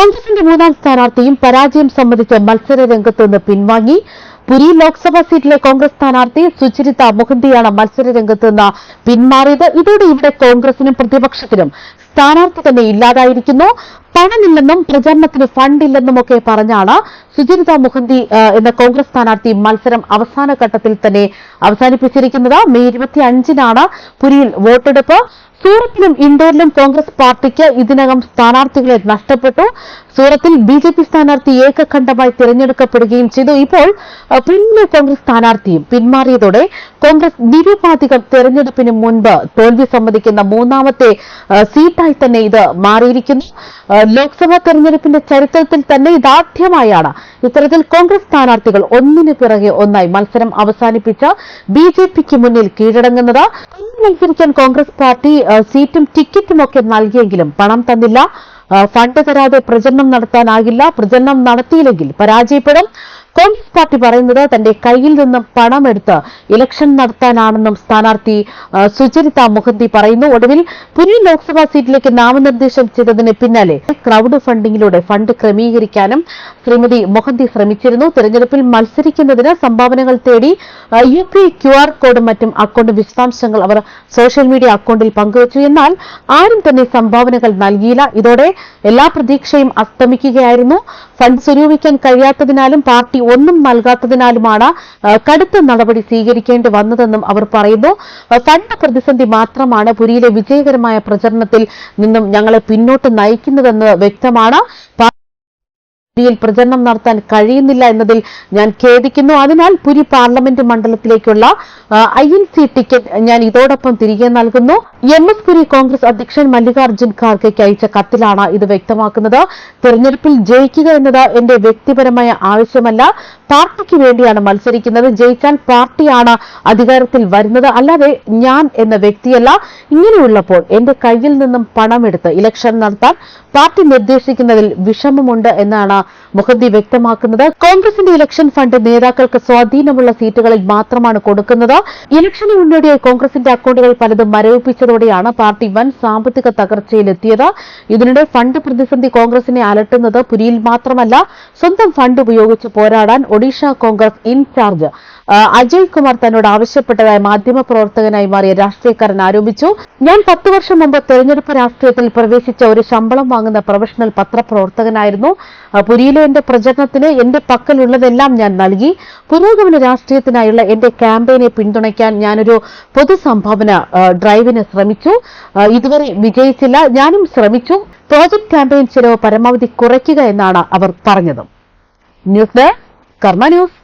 കോൺഗ്രസിന്റെ മൂന്നാം സ്ഥാനാർത്ഥിയും പരാജയം സംബന്ധിച്ച് മത്സര രംഗത്തുനിന്ന് പിൻവാങ്ങി. പുരി ലോക്സഭാ സീറ്റിലെ കോൺഗ്രസ് സ്ഥാനാർത്ഥി സുചരിത മുഹന്തിയാണ് മത്സര രംഗത്തുനിന്ന് പിന്മാറിയത് ഇതോടെ ഇവിടെ കോൺഗ്രസിനും പ്രതിപക്ഷത്തിനും സ്ഥാനാർത്ഥി തന്നെ ഇല്ലാതായിരിക്കുന്നു. പണമില്ലെന്നും പ്രചാരണത്തിന് ഫണ്ടില്ലെന്നും ഒക്കെ പറഞ്ഞാണ് സുചരിത മുഖന്തി ആ, എന്ന കോൺഗ്രസ് സ്ഥാനാർത്ഥി മത്സരം അവസാന ഘട്ടത്തിൽ തന്നെ അവസാനിപ്പിച്ചിരിക്കുന്നത്. മെയ് ഇരുപത്തി അഞ്ചിനാണ് പുരിയിൽ വോട്ടെടുപ്പ്. സൂറത്തിലും ഇൻഡോറിലും കോൺഗ്രസ് പാർട്ടിക്ക് ഇതിനകം സ്ഥാനാർത്ഥികളെ നഷ്ടപ്പെട്ടു. സൂറത്തിൽ ബി ജെ പി സ്ഥാനാർത്ഥി ഏകഖണ്ഡമായി തിരഞ്ഞെടുക്കപ്പെടുകയും ചെയ്തു. ഇപ്പോൾ പിന്നിലെ കോൺഗ്രസ് സ്ഥാനാർത്ഥിയും പിന്മാറിയതോടെ കോൺഗ്രസ് നിരുപാധികം തെരഞ്ഞെടുപ്പിന് മുൻപ് തോൽവി സമ്മതിക്കുന്ന മൂന്നാമത്തെ അഹ്, സീറ്റായി തന്നെ ഇത് മാറിയിരിക്കുന്നു. ലോക്സഭാ തെരഞ്ഞെടുപ്പിന്റെ ചരിത്രത്തിൽ തന്നെ ഇതാദ്യമായാണ് ഇത്തരത്തിൽ കോൺഗ്രസ് സ്ഥാനാർത്ഥികൾ ഒന്നിനു പിറകെ ഒന്നായി മത്സരം അവസാനിപ്പിച്ച ബി ജെ പിക്ക് മുന്നിൽ കീഴടങ്ങുന്നത്. മത്സരിക്കാൻ കോൺഗ്രസ് പാർട്ടി സീറ്റും ടിക്കറ്റും ഒക്കെ നൽകിയെങ്കിലും പണം തന്നില്ല. ഫണ്ട് തരാതെ പ്രചരണം നടത്താനാകില്ല. പ്രചരണം നടത്തിയില്ലെങ്കിൽ പരാജയപ്പെടും. കോൺഗ്രസ് പാർട്ടി പറയുന്നത് തന്റെ കയ്യിൽ നിന്നും പണമെടുത്ത് ഇലക്ഷൻ നടത്താനാണെന്നും സ്ഥാനാർത്ഥി സുചരിത മുഖന്തി പറയുന്നു. ഒടുവിൽ പുരി ലോക്സഭാ സീറ്റിലേക്ക് നാമനിർദ്ദേശം ചെയ്തതിന് പിന്നാലെ ക്രൗഡ് ഫണ്ടിങ്ങിലൂടെ ഫണ്ട് ക്രമീകരിക്കാനും ശ്രീമതി മൊഹന്തി ശ്രമിച്ചിരുന്നു. തെരഞ്ഞെടുപ്പിൽ മത്സരിക്കുന്നതിന് സംഭാവനകൾ തേടി യു പി ക്യു ആർ കോഡും മറ്റും അക്കൌണ്ട് വിശദാംശങ്ങൾ അവർ സോഷ്യൽ മീഡിയ അക്കൌണ്ടിൽ പങ്കുവച്ചു. എന്നാൽ ആരും തന്നെ സംഭാവനകൾ നൽകിയില്ല. ഇതോടെ എല്ലാ പ്രതീക്ഷയും അസ്തമിക്കുകയായിരുന്നു. ഫണ്ട് സ്വരൂപിക്കാൻ കഴിയാത്തതിനാലും പാർട്ടി ഒന്നും നൽകാത്തതിനാലുമാണ് കടുത്ത നടപടി സ്വീകരിക്കേണ്ടി വന്നതെന്നും അവർ പറയുന്നു. ഫണ്ട് പ്രതിസന്ധി മാത്രമാണ് പുരിയിലെ വിജയകരമായ പ്രചരണത്തിൽ നിന്നും ഞങ്ങളെ പിന്നോട്ട് നയിക്കുന്നതെന്ന് വ്യക്തമാണ്. പുരിയിൽ പ്രചരണം നടത്താൻ കഴിയുന്നില്ല എന്നതിൽ ഞാൻ ഖേദിക്കുന്നു. അതിനാൽ പുരി പാർലമെന്റ് മണ്ഡലത്തിലേക്കുള്ള ഐ എൻ സി ടിക്കറ്റ് ഞാൻ ഇതോടൊപ്പം തിരികെ നൽകുന്നു. എം എസ് പുരി കോൺഗ്രസ് അധ്യക്ഷൻ മല്ലികാർജുൻ ഖാർഗെക്ക് അയച്ച കത്തിലാണ് ഇത് വ്യക്തമാക്കുന്നത്. തെരഞ്ഞെടുപ്പിൽ ജയിക്കുക എന്നത് എന്റെ വ്യക്തിപരമായ ആവശ്യമല്ല. പാർട്ടിക്ക് വേണ്ടിയാണ് മത്സരിക്കുന്നത്. ജയിച്ചാൽ പാർട്ടിയാണ് അധികാരത്തിൽ വരുന്നത്. അല്ലാതെ ഞാൻ എന്ന വ്യക്തിയല്ല. ഇങ്ങനെയുള്ളപ്പോൾ എന്റെ കയ്യിൽ നിന്നും പണമെടുത്ത് ഇലക്ഷൻ നടത്താൻ പാർട്ടി നിർദ്ദേശിക്കുന്നതിൽ വിഷമമുണ്ട് എന്നാണ് മുഖന്തി വ്യക്തമാക്കുന്നത്. കോൺഗ്രസിന്റെ ഇലക്ഷൻ ഫണ്ട് നേതാക്കൾക്ക് സ്വാധീനമുള്ള സീറ്റുകളിൽ മാത്രമാണ് കൊടുക്കുന്നത്. ഇലക്ഷന് മുന്നോടിയായി കോൺഗ്രസിന്റെ അക്കൌണ്ടുകൾ പലതും മരവിപ്പിച്ചതോടെയാണ് പാർട്ടി വൻ സാമ്പത്തിക തകർച്ചയിലെത്തിയത്. ഇതിനിടെ ഫണ്ട് പ്രതിസന്ധി കോൺഗ്രസിനെ അലട്ടുന്നത് പുരിയിൽ മാത്രമല്ല സ്വന്തം ഫണ്ട് ഉപയോഗിച്ച് പോരാടാൻ ഒഡീഷ കോൺഗ്രസ് ഇൻചാർജ് അജയ് കുമാർ തന്നോട് ആവശ്യപ്പെട്ടതായി മാധ്യമപ്രവർത്തകനായി മാറിയ രാഷ്ട്രീയക്കാരൻ ആരോപിച്ചു. ഞാൻ പത്ത് വർഷം മുമ്പ് തെരഞ്ഞെടുപ്പ് രാഷ്ട്രീയത്തിൽ പ്രവേശിച്ച ഒരു ശമ്പളം വാങ്ങുന്ന പ്രൊഫഷണൽ പത്രപ്രവർത്തകനായിരുന്നു. പുരിയിലെ എന്റെ പ്രചരണത്തിന് എന്റെ പക്കലുള്ളതെല്ലാം ഞാൻ നൽകി. പുരോഗമന രാഷ്ട്രീയത്തിനായുള്ള എന്റെ ക്യാമ്പയിനെ പിന്തുണയ്ക്കാൻ ഞാനൊരു പൊതുസംഭാവന ഡ്രൈവിന് ശ്രമിച്ചു. ഇതുവരെ വിജയിച്ചില്ല. ഞാനും ശ്രമിച്ചു. പ്രോജക്ട് ക്യാമ്പയിൻ ചിലവ് പരമാവധി കുറയ്ക്കുക എന്നാണ് അവർ പറഞ്ഞത്. ന്യൂസ് ഡെസ്ക് കർമ്മ ന്യൂസ്